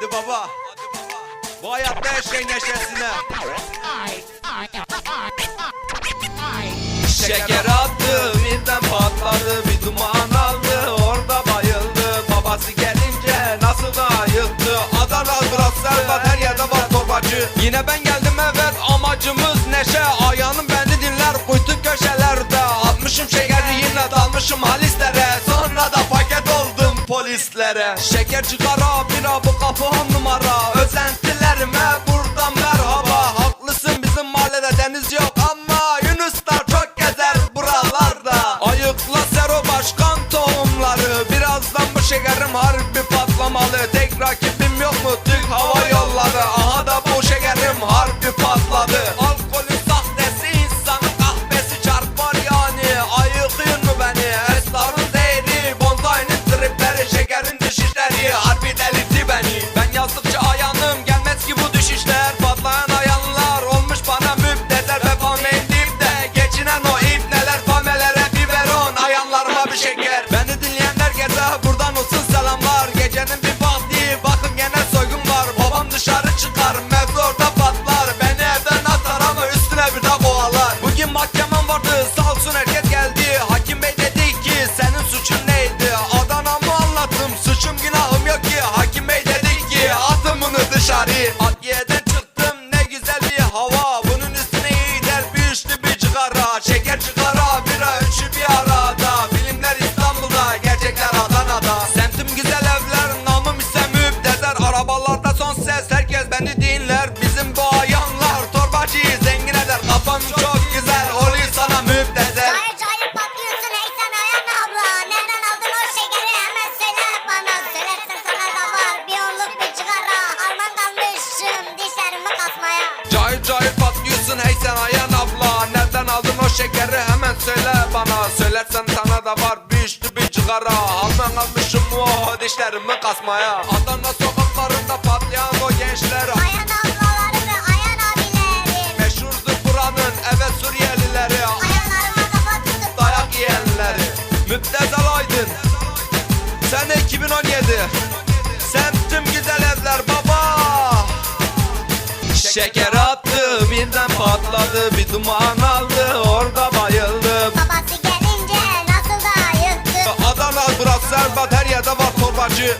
Hadi baba. Hadi baba. Bu hayatta her şey neşesine. Şeker attı, birden patladı, bir duman aldı, orada bayıldı. Babası gelince nasıl da ayıldı. Adana, Brasel, her yerde var torbacı. Yine ben geldim. yerlere Şeker cigara bira bu kapı on numara. Özentilerime buradan merhaba şekeri hemen söyle bana. Söylersen sana da var bir üçlü bir cigara. Alman almışım o dişlerimi kasmaya. Adana sokaklarında patlayan o gençler. Ayan ablaları ve ayan abileri. Meşhurdu buranın evet Suriyelileri. Ayaklarıma kafa tutup dayak yiyenleri. Müptezel Aydın. Sene 2017 Şeker attı birden patladı bir duman aldı orada bayıldı. Babası gelince nasıl da yıktı. Adana bırak Serbat her yerde var torbacı.